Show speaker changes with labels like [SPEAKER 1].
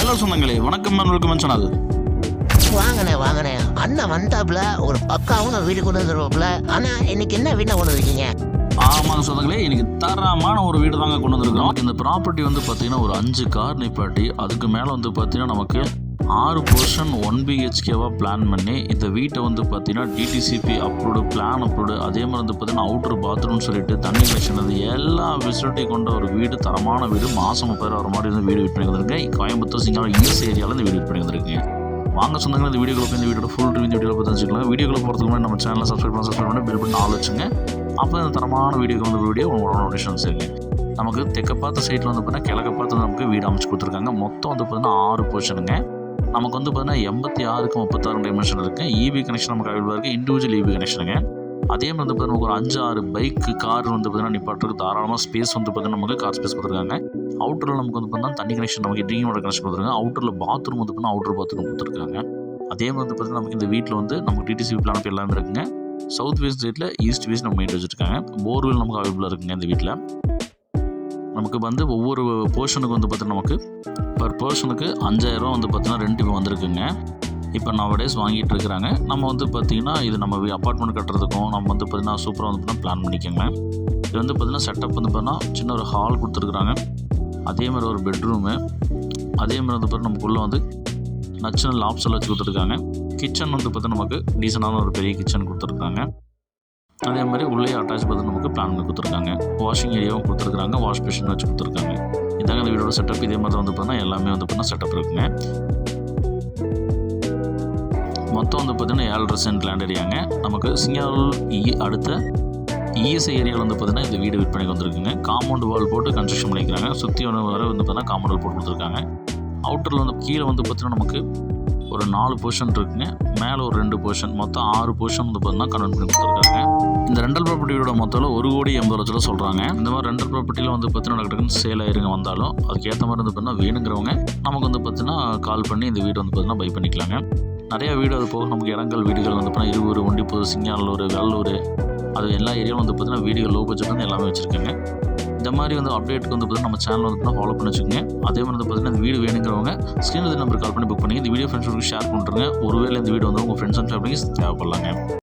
[SPEAKER 1] Hello சொந்தங்களே வணக்கம் welcome channel.
[SPEAKER 2] வாங்கண்ணே வாங்கண்ணே அண்ணன் வந்தாப்புல ஒரு பக்காவும் வீடு கொண்டு வந்துருவாப்புல. ஆனா இன்னைக்கு என்ன வீட்டை கொண்டு வந்திருக்கீங்க?
[SPEAKER 1] ஆமாங்க சொந்தங்களே இன்னைக்கு தரமான ஒரு வீடு தாங்க கொண்டு வந்திருக்கிறோம். இந்த ப்ராப்பர்ட்டி வந்து பார்த்தீங்கன்னா ஒரு அஞ்சு கார் நிப்பாட்டி அதுக்கு மேலே வந்து பார்த்தீங்கன்னா நமக்கு ஆறு போர்ஷன் ஒன் பிஹெச்கேவாக பிளான் பண்ணி இந்த வீட்டை வந்து பார்த்தீங்கன்னா டிடிசிபி அப்ரூவ்டு பிளான் அப்ரூவ்டு அதே மாதிரி வந்து பார்த்தீங்கன்னா அவுட்டர் பாத்ரூம்னு சொல்லிட்டு தண்ணி கனெக்ஷன் அது எல்லா ஃபெசிலிட்டி கொண்ட ஒரு வீடு தரமான வீடு மாதம் முப்பது வர மாதிரி வந்து வீடு விற்பனை வந்திருக்கேன் கோயம்புத்தூர் சிங்காரம் ஈஸ் ஏரியாவில் இந்த வீடு விற்பனை வந்திருக்கேன் வாங்க சொந்தங்கள் இந்த வீடியோக்குள்ள போய் இந்த வீடியோட ஃபுல் ரிவ்யூ இந்த வீடியோ பார்த்து தெரிஞ்சுக்கலாம். வீடியோக்குள்ள போகிறதுக்கு முன்னாடி நம்ம சேனலை சப்ஸ்கிரைப் பண்ண சப்ஸ்கிரைப் பண்ணி பில் பண்ணி ஆள் வச்சுங்க. அப்போ இந்த தரமான வீடியோக்கு வந்து வீடியோ உங்களோட நோட்டிஃபிகேஷன் இருக்குது நமக்கு தெற்க பார்த்த சைட்டில் வந்து பார்த்தீங்கன்னா கிழக்க பார்த்து நமக்கு வீடு அமைச்சு கொடுத்துருக்காங்க. மொத்தம் வந்து பார்த்தீங்கன்னா ஆறு போர்ஷனுங்க நமக்கு வந்து பார்த்தீங்கன்னா எண்பத்தி ஆறுக்கு முப்பத்தாறு டைமென்ஷன் இருக்குது இபி கனெக்ஷன் நமக்கு அவைலபிளாக இருக்குது இண்டிவிஜுவல் இபி கனெக்ஷனுங்க அதே மாதிரி வந்து பார்த்தீங்கன்னா நமக்கு ஒரு அஞ்சு ஆறு பைக் கார் வந்து பார்த்தீங்கன்னா நிப்பாட்டுறதுக்கு தாராளமாக ஸ்பேஸ் வந்து பார்த்தீங்கன்னா நமக்கு கார் ஸ்பேஸ் கொடுத்துருக்காங்க. அவுட்டரில் நமக்கு வந்து பார்த்தீங்கன்னா தண்ணி கனெக்ஷன் நமக்கு ட்ரிங்கிங் வாட்டர் கனெக்ஷன் கொடுத்துருக்காங்க. அவுட்டரில் பாத்ரூம் வந்து பார்த்தீங்கன்னா அவுட்டர் பாத்ரூம் கொடுத்துருக்காங்க. அதே மாதிரி வந்து பார்த்தீங்கன்னா நமக்கு இந்த வீட்டில் வந்து நமக்கு டிடிசி பிளான் எல்லாமே இருக்குங்க. சவுத் வெஸ்ட் சைடில் ஈஸ்ட் வெஸ்ட் நம்ம மெயின் வச்சுருக்காங்க. போர்வெல் நமக்கு அவைலபிளாக இருக்குங்க இந்த வீட்டில் நமக்கு வந்து ஒவ்வொரு போர்ஷனுக்கு வந்து பார்த்தீங்கன்னா நமக்கு பர் பர்சனுக்கு அஞ்சாயிரரூவா வந்து பார்த்தீங்கன்னா ரெண்ட் இப்போ வந்திருக்குங்க. இப்போ நவ டேஸ் வாங்கிட்டு இருக்கிறாங்க. நம்ம வந்து பார்த்திங்கன்னா இது நம்ம அப்பார்ட்மெண்ட் கட்டுறதுக்கும் நம்ம வந்து பார்த்திங்கன்னா சூப்பராக வந்து பார்த்தீங்கன்னா பிளான் பண்ணிக்கோங்க. இது வந்து பார்த்திங்கன்னா செட்டப் வந்து பார்த்தீங்கன்னா சின்ன ஒரு ஹால் கொடுத்துருக்குறாங்க. அதே மாதிரி ஒரு பெட்ரூமு அதே மாதிரி வந்து பார்த்தீங்கன்னா நமக்குள்ளே வந்து நச்சுனல் ஆப்ஷன் வச்சு கொடுத்துருக்காங்க. கிச்சன் வந்து பார்த்தீங்கன்னா நமக்கு டீசெண்டான ஒரு பெரிய கிச்சன் கொடுத்துருக்காங்க. அதே மாதிரி உள்ளே அட்டாச் பத்து நமக்கு பிளான் பண்ணி கொடுத்துருக்காங்க. வாஷிங் ஏரியாவும் கொடுத்துருக்காங்க வாஷ் மிஷின் வச்சு கொடுத்துருக்காங்க. இதாங்க இந்த வீடோட செட்டப் இதே மாதிரி வந்து பார்த்தீங்கன்னா எல்லாமே வந்து பார்த்தீங்கன்னா செட்டப் இருக்குங்க. மொத்தம் வந்து பார்த்தீங்கன்னா ஏழரை சென்ட் லேண்ட் ஏரியாங்க நமக்கு சிங்காரூர் இ e அடுத்த இஎஸ்ஐ ஏரியாவில் வந்து பார்த்தீங்கன்னா இந்த வீடு விற்பனைக்கு வந்திருக்குங்க. காம்பவுண்ட் வால் போட்டு கன்ஸ்ட்ரக்ஷன் பண்ணிக்கிறாங்க. சுற்றி வர வர வந்து பார்த்தீங்கன்னா காம்பவுண்ட் வால் போட்டு கொடுத்துருக்காங்க. அவுட்டரில் வந்து கீழே வந்து பார்த்தீங்கன்னா நமக்கு ஒரு நாலு போர்ஷன் இருக்குங்க. மேலே ஒரு ரெண்டு போர்ஷன் மொத்தம் ஆறு போர்ஷன் வந்து பார்த்தீங்கன்னா கன்வெர்ட் பண்ணி கொடுத்துருக்காங்க. ரெண்டல் ப்ராப்பர்ட்டியோட மொத்தம் ஒரு கோடி எண்பது லட்சம் சொல்கிறாங்க இந்த மாதிரி ரெண்டல் ப்ராப்பர்ட்டியில் வந்து பார்த்தீங்கன்னா டக்குன்னு சேல் ஆயிருங்க வந்தாலும் அதுக்கேற்ற மாதிரி வந்து பார்த்தீங்கன்னா வேணுங்கிறவங்க நமக்கு வந்து பார்த்தீங்கன்னா கால் பண்ணி இந்த வீடு வந்து பார்த்தீங்கன்னா பை பண்ணிக்கலாங்க. நிறையா வீடு அது போக நமக்கு இடங்கள் வீடுகள் வந்து பார்த்தீங்கன்னா இருவூர் ஒண்டிப்பூர் சிங்கானூர் வெள்ளூர் அது எல்லா ஏரியாவிலும் வந்து பார்த்தீங்கன்னா வீடுகள் லோ பட்ஜெட் வந்து எல்லாமே வச்சுருக்காங்க. இந்த மாதிரி வந்து அப்டேட்டுக்கு வந்து பார்த்தீங்கன்னா நம்ம சேனல் வந்து ஃபாலோ பண்ணி வச்சுக்கோங்க. அதே மாதிரி வந்து பார்த்தீங்கன்னா இந்த வீடு வேணுங்கிறவங்க ஸ்க்ரீன் நம்பர் கால் பண்ணி புக் பண்ணி இந்த வீடியோ ஃப்ரெண்ட்ஸோட ஷேர் பண்ணுறேங்க ஒருவேளை இந்த வீடு வந்து உங்கள் ஃப்ரெண்ட்ஸ் அண்ட் ஃபேமிலிக்கு தேவைப்படலாங்க.